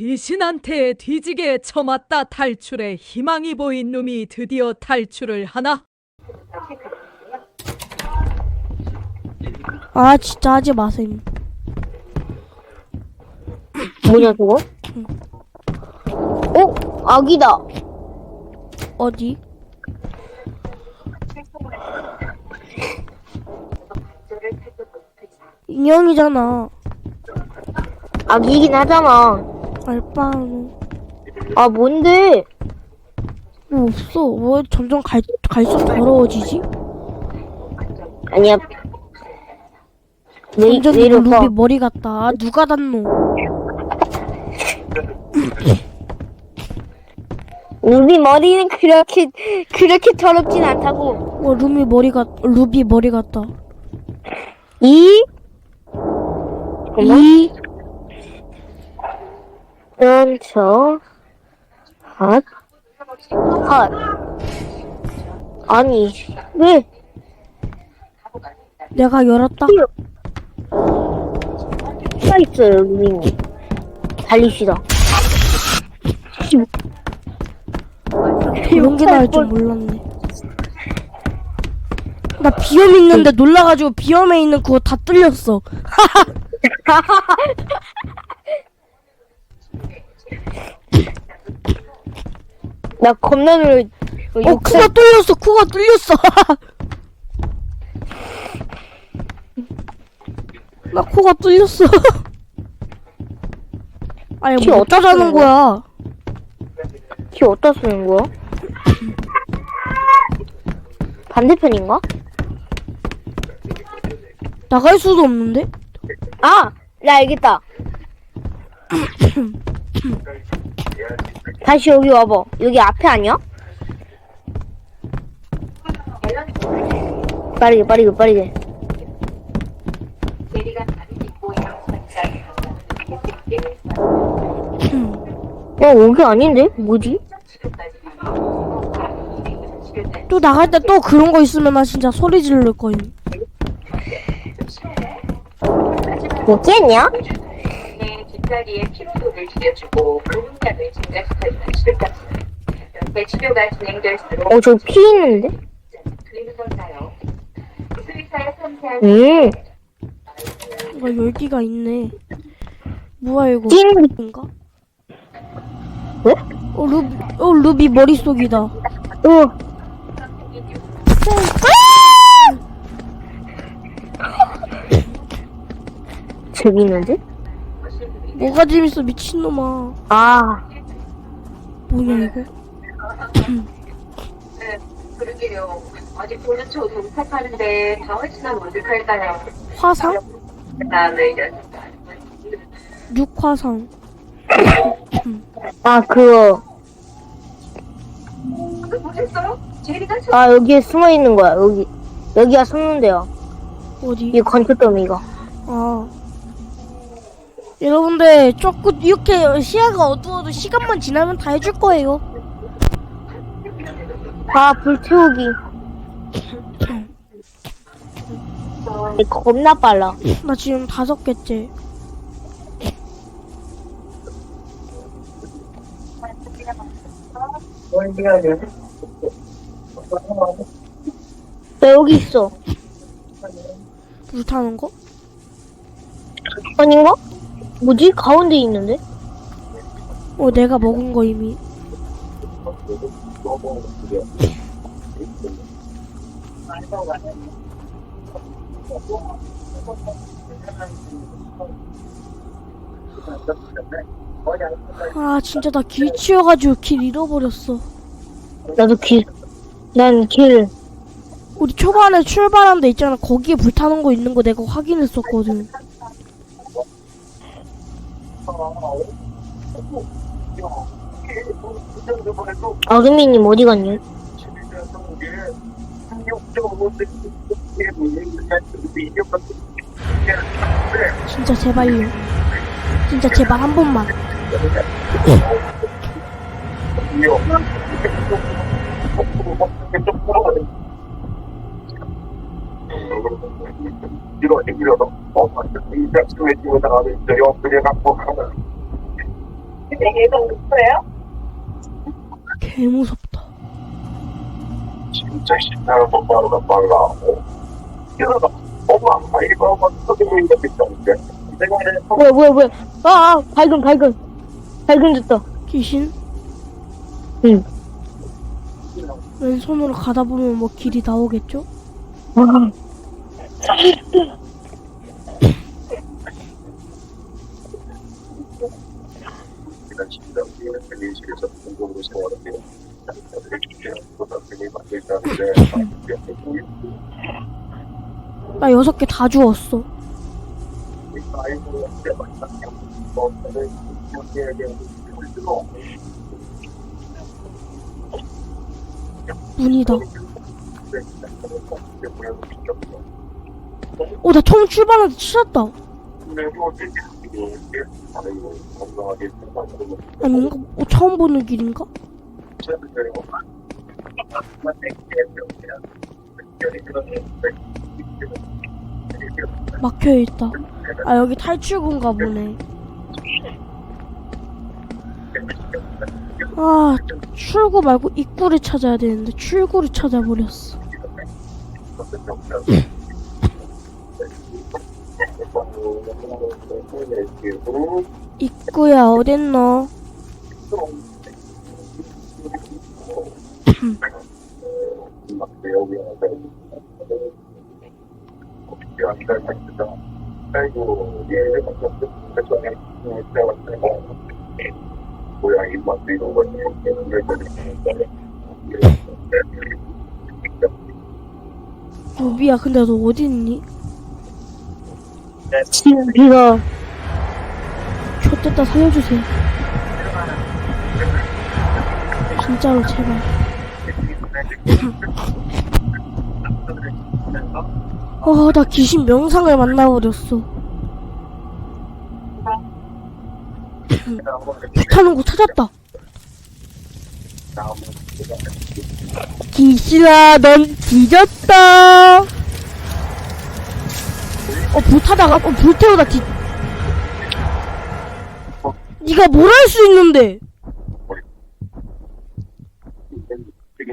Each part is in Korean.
귀신한테 뒤지게 쳐맞다 탈출에 희망이 보인 놈이 드디어 탈출을 하나? 아 진짜 하지 마셈. 뭐냐 저거? 어? 아기다. 어디? 인형이잖아. 아기긴 하잖아. 알바노. 아 뭔데? 뭐 없어. 왜 점점 갈, 갈수록 더러워지지? 아니야. 내 점점 내일 이거 오빠. 루비 머리 같다. 아, 누가 닿노? 루비 머리는 그렇게 그렇게 더럽진 않다고. 어, 루비 머리 같, 루비 머리 같다. 이? 이, 연초 핫 핫. 아니 왜? 내가 열었다. 가 있어요 루비님. 달립시다. 게 나올 줄 몰랐네. 나 비염 있는데 놀라가지고 비염에 있는 그거 다 뚫렸어. 나 겁나 놀. 어, 쿠가 뚫렸어, 쿠가 뚫렸어. 나 코가 뚫렸어. 아니, 키뭐 어디다 어쩌자는 거야? 키 어디다 쓰는 거야? 반대편인가? 나갈 수도 없는데? 아! 나 알겠다. 다시 여기 와봐. 여기 앞에 아니야? 빠르게, 빠르게, 빠르게. 어, 여기 아닌데? 뭐지? 또 나갈 때 또 그런 거 있으면 나 진짜 소리 지를 거임. 뭐겠냐? 내 뒷다리의 피로도를 줄여주고 근육량을 증가시켜주는 치료까지 연대 치료가 진행될수록 어, 저기 피 있는데? 그리는 건가요? 수의사의 섬세한 음, 이거 열기가 있네. 뭐야 이거? 찐, 인가? 왜? 어 루비, 어 루비 머릿속이다. 어. 재밌는데? 뭐가 재밌어 미친놈아. 아, 뭐냐 이거? 네, 그러게요. 아직 보는 초도 부탁하는데 다음 주는 어떡할까요? 화상? 나를 이런 육화상. 아, 그거. 그거 보셨어요? 제리가 저 아, 여기에 숨어 있는 거야, 여기. 여기가 숨는 데야. 어디? 이 건초더미가. 아. 여러분들 조금 이렇게 시야가 어두워도 시간만 지나면 다 해줄 거예요. 아, 불태우기. 겁나 빨라. 나 지금 다섯 개째. 나 여기 있어. 불 타는 거? 아닌가? 뭐지? 가운데 있는데? 어 내가 먹은 거 이미. 아 진짜 나 길 치여가지고 길 잃어버렸어. 나도 길. 난 길. 우리 초반에 출발한 데 있잖아. 거기에 불 타는 거 있는 거 내가 확인했었거든. 아금이님 어디 갔니? 진짜 제발요. 진짜 제발 한 번만. 이거 이거 어, 이 작품에 지원하는 저요 그래 갖고 하는 얘가 누구예요? 개 무섭다. 진짜 신나는 거 빠르다 빨라. 이러다 엄마 이거 막 있다는데 내가 뭐야 뭐야 뭐야 아, 아 발견 발견 발견됐다 귀신? 응. 왼손으로 가다 보면 뭐 길이 나오겠죠? 지 공동으로 나 여섯 개 다 주웠어. 뭐 문이다. 어, 나 처음 출발하는데 치셨다. 아닌가? 어, 처음 보는 길인가? 막혀 있다. 아, 여기 탈출구인가 보네. 아, 출구 말고 입구를 찾아야 되는데 출구를 찾아버렸어. 입구야, 어딨노? 루비야, 근데 너 어디 있니? 지금 비가 좆됐다 살려주세요. 진짜로 제발. 어, 나 귀신 명상을 만나버렸어. 불타는 곳 찾았다. 귀신아, 넌 뒤졌다. 어, 불타다가, 어, 불태우다 뒤. 네가 뭘 할 수 있는데?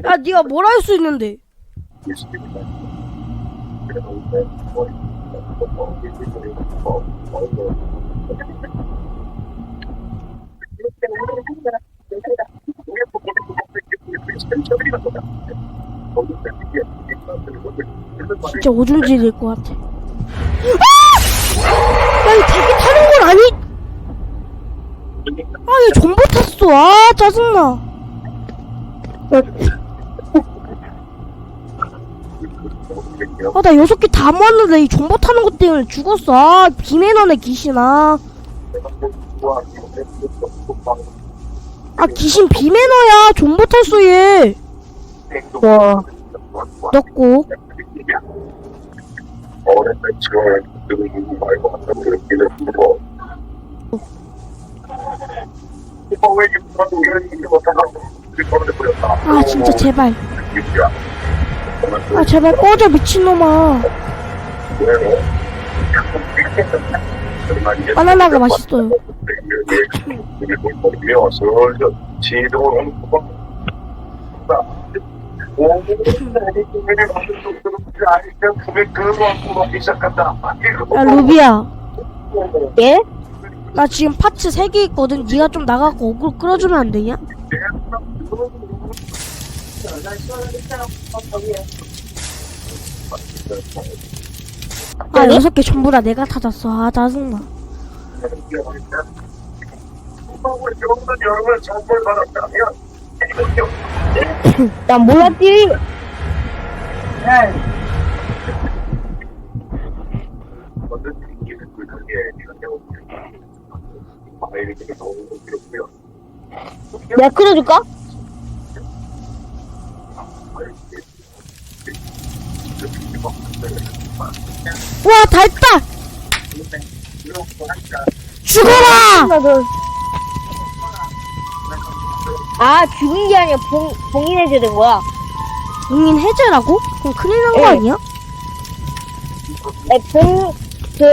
야, 네가 뭘 할 수 있는데? 진짜 오줌질일 것 같아. 아! 야, 이 대기 타는 건 아니? 아, 얘 존버 탔어. 아, 짜증나. 아, 나 여섯 개 다 모았는데 이 존버 타는 것 때문에 죽었어. 아, 비매너네, 귀신아. 아, 귀신 비매너야. 존버 탔어, 얘. 와 넣고. 어렸을 때 지금 누구 말고 한 사람들 믿을 거. 아, 진짜 제발. 아, 제발 꺼져, 미친놈아. 바나나가 맛있어요. 지도로 야, 루비야. 예? 나 지금 파츠 3개 있거든. 네가 좀 나가고 어그로 끌어주면 안 되냐? 아, 아니? 여섯 개 전부 다 내가 찾았어. 아, 짜증나. 난 몰랐지 어떤 생기는 그게 아이들이 너무 귀엽고요. 내가 끌어줄까? 와, 다 했다! 죽어라! 아 죽은 게 아니라 봉, 봉인해줘야 된 거야 봉인 해제라고? 그럼 큰일 난거 예. 아니야? 네, 봉, 그,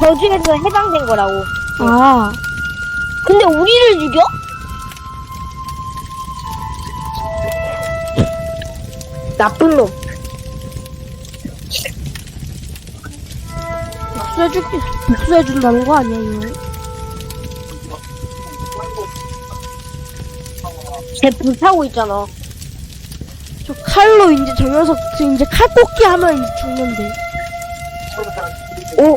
저주에서 해방된 거라고 아, 근데 우리를 죽여? 나쁜 놈. 복수해줄 복수해준다는 거 아니야 이거? 쟤 불타고 있잖아. 저 칼로 이제 저 녀석 이제 칼 뽑기 하면 이제 죽는데. 오,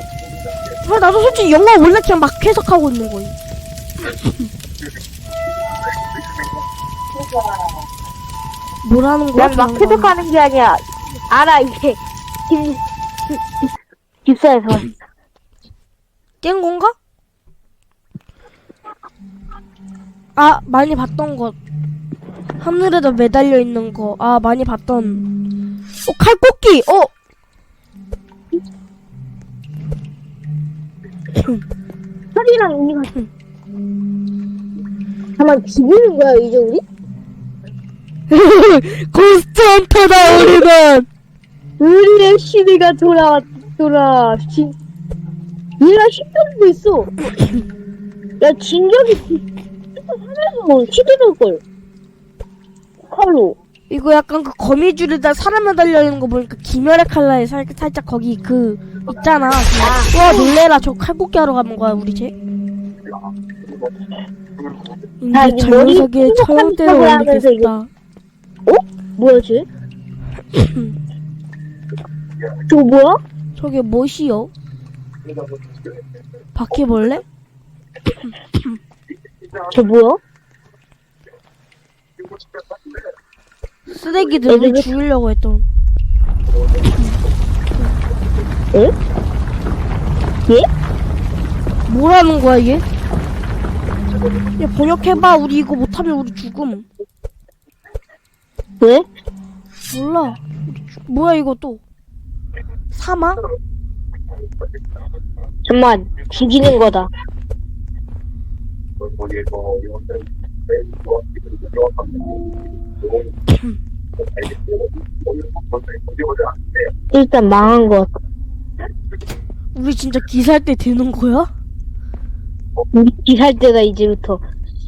아 나도 솔직히 영화 원래 그냥 막 해석하고 있는 거임. 뭐라는 거야? 난막 거. 해석하는 게 아니야. 알아, 이게. 집, 집사에서. 깬 건가? 아 많이 봤던 것 하늘에다 매달려 있는 거 아 많이 봤던 어 칼뽑기 어 소리랑 의미가. 잠깐, 죽이는 거야, 이제 우리? 고스트 헌터다 우리는 우리의 시대가 돌아, 돌아. 지, 얘가 힘들고 있어. 야, 진격이 하면서 시들을걸. 칼로. 이거 약간 그 거미줄에다 사람 매달려 있는 거 보니까 김열의 칼날에 살, 살짝 거기 그 있잖아 그, 와 놀래라 저 칼뽑기 하러 가는 거야 우리 쟤 아, 이제 이저 머리 녀석의 뾰족한 처형대를 척을 하면서 올리겠다 뭐야, 쟤? 저거 뭐야? 저게 뭐시여? 바퀴벌레? 저 뭐야? 쓰레기들 우리 죽이려고 했던 에? 예? 뭐라는 거야 얘? 야 번역해봐 우리 이거 못하면 우리 죽음 왜? 몰라 우리 죽- 뭐야 이거 또 사막? 잠만, 죽이는 거다. 일단 망한 것. 우리 진짜 기사할 때 되는 거야? 우리 기살 때다, 이제부터.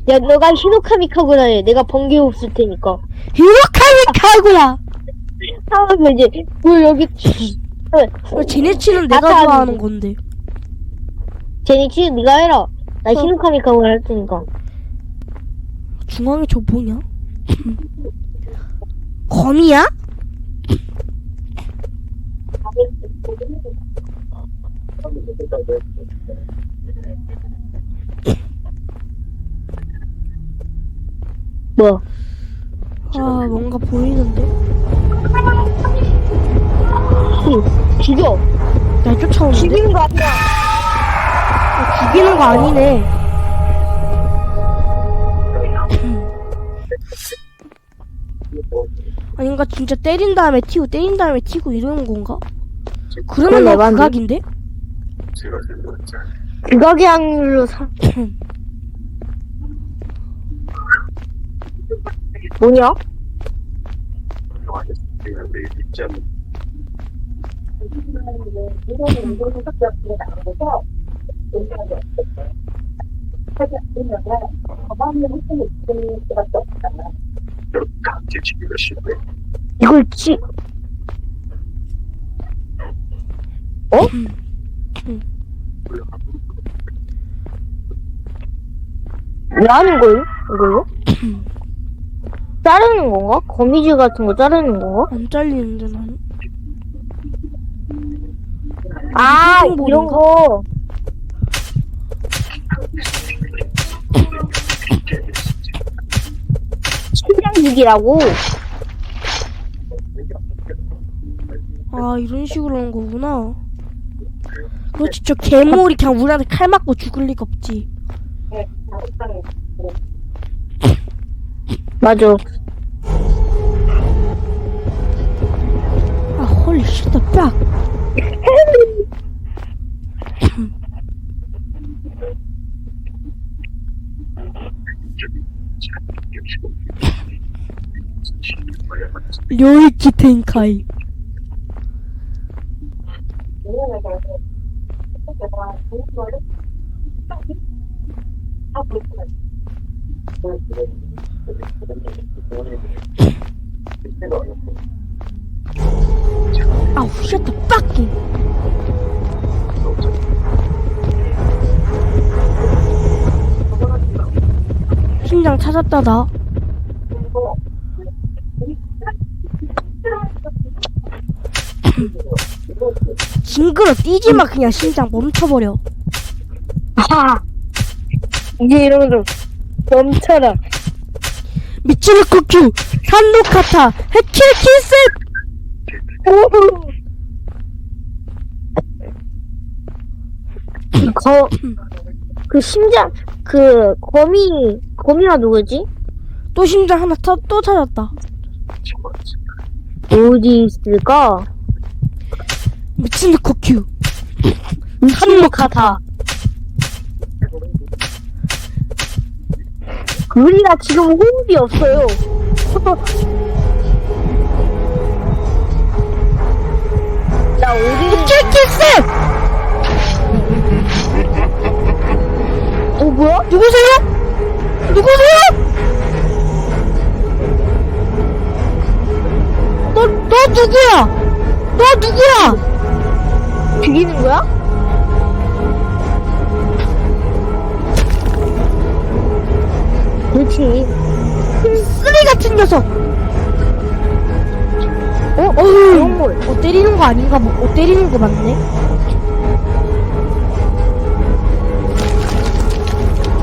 야, 너가 히노카미카구나 해. 내가 번개 없을 테니까. 히로카미카구야 하면 이제, 뭐 여기, 왜 쟤네 치는 내가 아까 좋아하는 건데 제니치, 네가 해라. 나 어. 히노카미카구나 할 테니까. 중앙에 저 뭐냐? 거미야? 뭐야? 아 뭔가 보이는데 응, 죽여. 날 쫓아오는데? 죽이는 거 아니야. 아, 죽이는 거 아니네 아닌가 진짜 때린 다음에 튀고 때린 다음에 튀고 이러는 건가? 그러면 나 그건 에반데? 극악인데? 극악의 확률로 사. 뭐냐? 이걸 치. 어? 왜 하는 거예요? 이걸로? 자르는 건가? 거미줄 같은 거 자르는 건가? 안 잘리는데 나는 아, 이런? 거. 심장죽이라고. 아 이런 식으로 하는 거구나 그렇지 저 괴물이 그냥 우리한테 칼 맞고 죽을 리가 없지 맞아. 아 홀리 쉣다 빡 텐카이. 아우 쉣다 빡기 심장 찾았다 나 징그러 뛰지 마 그냥 심장 멈춰버려 아 이제 이러면 좀 멈춰라 미치는 쿠큐 산노카타 해킬키스 거, 그 심장, 그, 거미, 거미가 누구지? 또 심장 하나 터, 또 찾았다 어디 있을까? 미치는 쿠큐 산노카타. 우리가 지금 호흡이 없어요. 나 어디를, 해킬키스 어, 뭐야? 누구세요? 누구세요? 너, 너 누구야? 너 누구야? 죽이는 거야? 그렇지. 쓰레기 같은 녀석! 어? 어휴, 걸. 어, 때리는 거 아닌가? 뭐, 어, 때리는 거 맞네?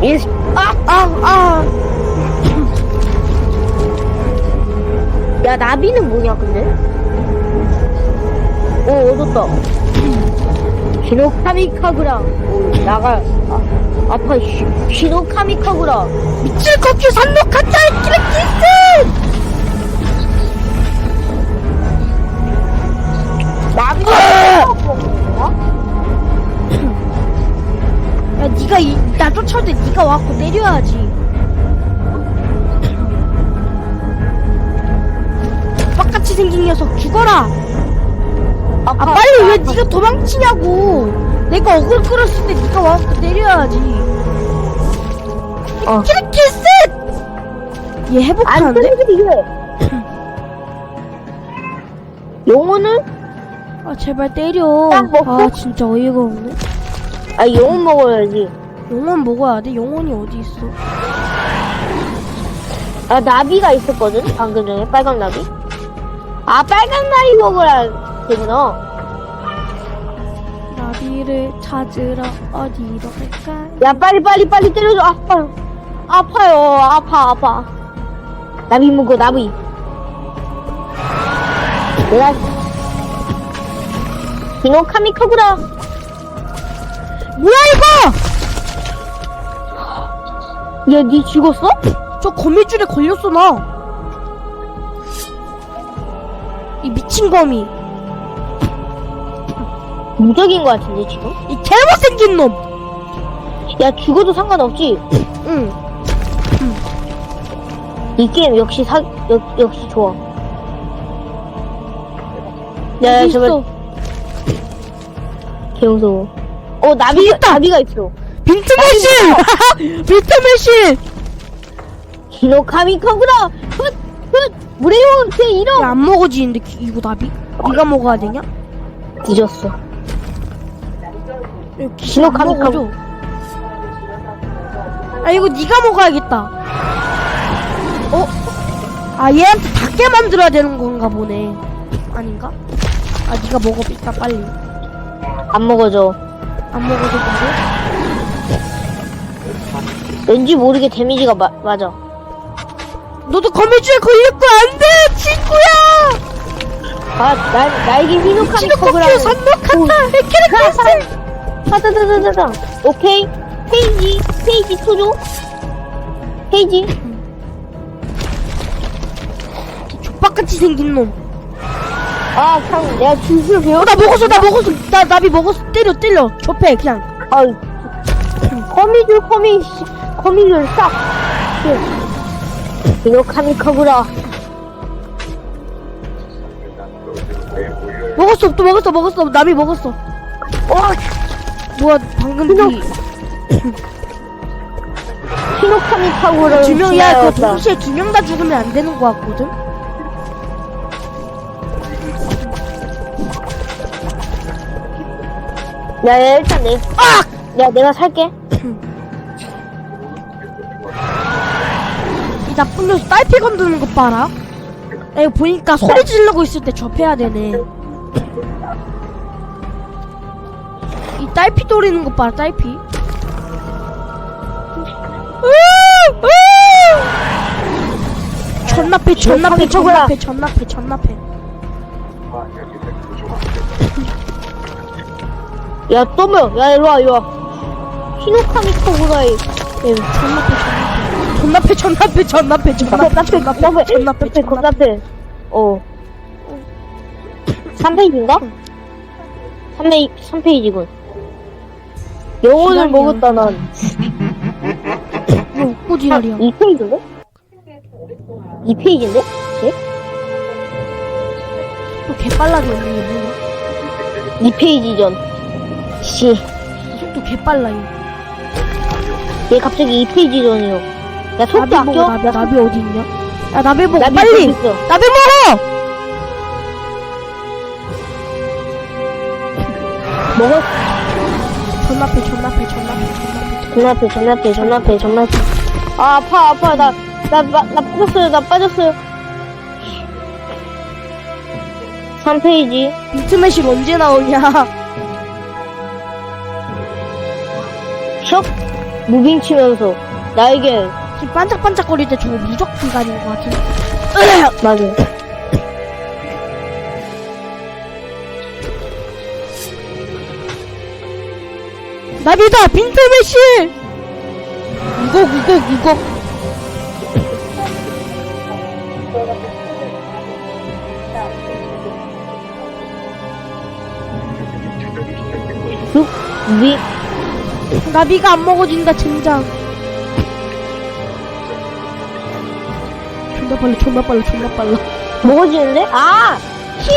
이, 아, 아, 아. 야, 나비는 뭐냐, 근데? 오, 얻었다. 히노카미카구라. 오, 나가. 아, 아파, 히, 히노카미카구라. 미칠 꺾유 산노 카타 키레키스! 나비가 야, 니가 이, 나때 니가 와갖고 때려야지. 빡같이 생긴 녀석 죽어라! 아, 빨리 왜 니가 도망치냐고! 내가 억울 끌었을 때 니가 와갖고 때려야지. 어. 키레키스! 얘안 회복하는데? 되는데, 이게. 영혼을? 아, 제발 때려. 딱 먹고? 아, 진짜 어이가 없네. 아, 영혼 먹어야지. 영혼 먹어야 돼? 영혼이 어디 있어? 아, 나비가 있었거든? 방금 전에, 빨강 나비? 아, 빨강 나비 먹으라 되구나. 나비를 찾으러 어디로 갈까? 야, 빨리, 빨리, 빨리 때려줘. 아파요. 아파요. 아파, 아파. 나비 먹어, 나비. 내가, 히노카미카구라. 뭐야 이거! 야, 니 죽었어? 저 거미줄에 걸렸어 나. 이 미친 거미, 무적인 거 같은데, 지금? 이 개못생긴 놈. 야, 죽어도 상관없지? 응. 이 게임 역시 사, 역, 역시 좋아. 야, 야, 어디 저거, 있어? 개무서워. 어, 나비, 나비가 있어. 빈트 매신! 빈트 매신! 히노카미 카구라! 훗! 훗! 물의 용, 제 이름! 야, 안 먹어지는데 기- 이거 나비? 네가 먹어야 되냐? 뒤졌어. 먹어줘. 아 이거 네가 먹어야겠다. 어? 아 얘한테 닿게 만들어야 되는 건가 보네. 아닌가? 아 네가 먹어 일단 빨리. 안 먹어줘. 안 먹어도 되지? 왠지 모르게 데미지가 마, 맞아. 너도 거미줄에 걸릴 거 안 돼, 친구야! 아, 나, 나에게 미치노코큐 히노카미카구라. 산노카타 헤케레카스! 타다다다다다. 오케이. 페이지, 페이지 투조. 페이지. 족박같이 생긴 놈. 아, 참, 내가 주술 어, 배웠, 나 먹었어, 나 먹었어. 나 나비 먹었어. 때려, 때려. 접해, 그냥. 아, 거미줄, 거미, 씨, 거미줄 싹. 히노카미카구라. 먹었어, 또 먹었어, 먹었어. 나비 먹었어. 와, 뭐야, 방금 뒤. 히노카미카구라를 두 명이야 그거 지나갔다. 동시에 두 명 다 죽으면 안 되는 거 같거든 야, 야 일단 내. 아! 야 내가 살게. 이 나쁜 녀석 딸피 건드는 거 봐라 야 이거 보니까 소리 지르고 있을 때 접해야 되네 이 딸피 돌리는 거 봐라 딸피 전나패 전나패 전나패 전나패 전나패 야 또며. 야 이리 와 이리 와. 히노카미카구라의 전나패 전나패 전나패 전나패 전나패 전나패 전나패 전나패 겁나페. 어. 3페이지인가? 3페이 3페이지군. 영혼을 시간이야. 먹었다 난. 이거 웃고 지랄이야 2페이지인데? 2페이지인데? 또 개빨라졌네 얘 뭐야 2페이지 전. 씨. 속도 개빨라 얘얘 갑자기 2페이지 전이요. 야 속도 나비 먹어 아껴? 나비 나비 어디 있냐 야 나비 먹어 나비 빨리 있어. 나비 먹어 먹었. 전나패 전나패 전나패 전나패. 전나페 전나페 전나페 전나페. 아 아파 아파. 나나 나 빠졌어요. 나 빠졌어요. 3페이지. 비트맨실 언제 나오냐? 슉. 무빙 치면서. 나에게 지금 반짝반짝거릴 때 저거 무적 기간인 것 같은데. 맞아 나비다 빈트맨실! 우걱 우걱 우걱 슉 무빙 나비가 안 먹어진다 젠장. 존나 빨라 존나 빨라 존나 빨라. 먹어지는데? 아! 힐!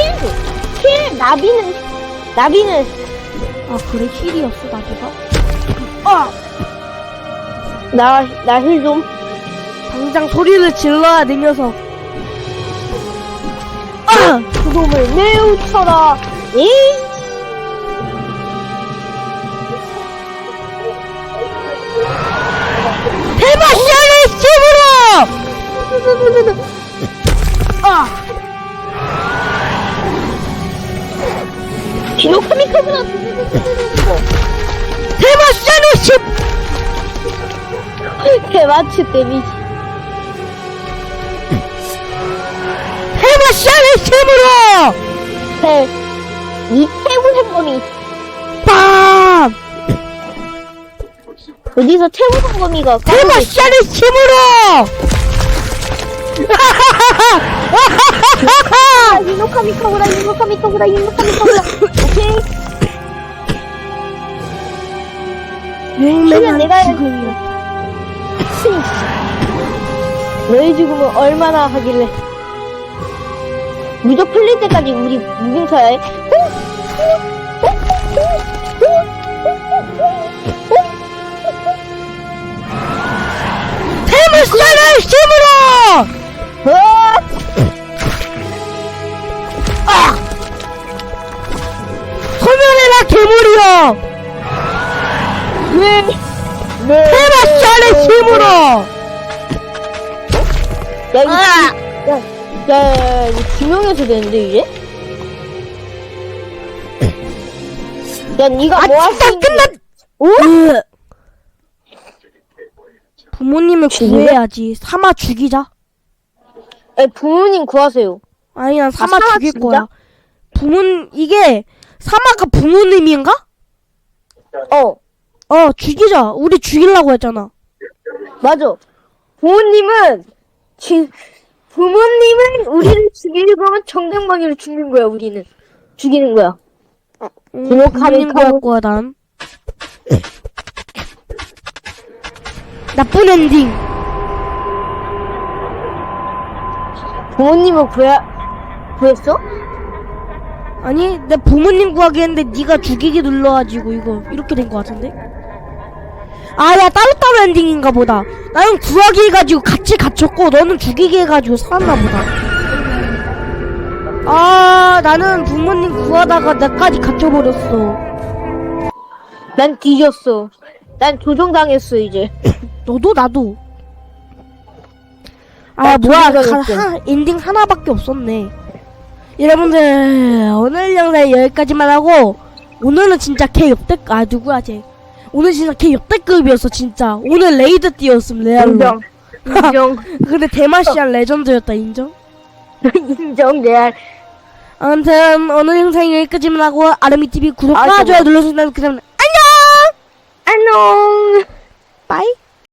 힐! 나비는 나비는. 아 그래? 힐이었어 나비가? 아나나 힐 좀. 당장 소리를 질러야 내 녀석. 아 그놈을 매우 쳐라. 에이. 대마시아의 힘으로! 아. 비노카미카구나 대마시아의 힘 대마치 데미지. 대마시아의 힘으로! 대 이태구 행범이. 빰 어디서 태구 행범이가 대마시아의 힘으로! 아, 이노카미카구라 이노카미카구라 이노카미카구라. 오케이 유행맨은 내가. 지금이야. 너희 죽음은 얼마나 하길래. 무적 풀릴 때까지 우리 무빙 쳐야. 해 대마시아의 힘으로 어! 소멸해라 괴물이여 네. 네. 대마시아의 힘으로 야, 이거, 야, 야, 야, 야, 이거 두 명에서 되는데, 이제? 야, 니가 아 뭐 진짜 끝났 오? 으. 부모님을 죽이네? 구해야지 사마 죽이자 야, 부모님 구하세요. 아니 난 사마 사마 죽일 진짜? 거야 부모 이게 사마가 부모님인가? 어, 어 죽이자 우리 죽이려고 했잖아 맞아. 부모님은, 지, 부모님은 우리를 죽이려고 하면 정당방위로 죽는 거야, 우리는. 죽이는 거야. 응, 부모 부모님 카메라 구할 거야 난 나쁜 엔딩 부모님을 구해, 구했어? 아니 내 부모님 구하기 했는데 네가 죽이기 눌러가지고 이거 이렇게 된 거 같은데 아야 따로따로 엔딩인가 보다. 나는 구하기 해가지고 같이 갇혔고 너는 죽이기 해가지고 살았나 보다. 아 나는 부모님 구하다가 나까지 갇혀버렸어. 난 뒤졌어. 난 조종당했어 이제. 너도 나도. 아 나 뭐야 가-. 하, 엔딩 하나밖에 없었네. 여러분들 오늘 영상 여기까지만 하고 오늘은 진짜 개 역대급 아 누구야 쟤 오늘 진짜 개 역대급이었어 진짜 오늘 레이드 띄었음 레알로 인정. 인정. 근데 대마시안 레전드였다 인정? 인정 레알. 아무튼 오늘 영상 여기까지만 하고 아르미TV 구독과 아, 좋아요 눌러주시면 그냥 안녕 안녕. 빠이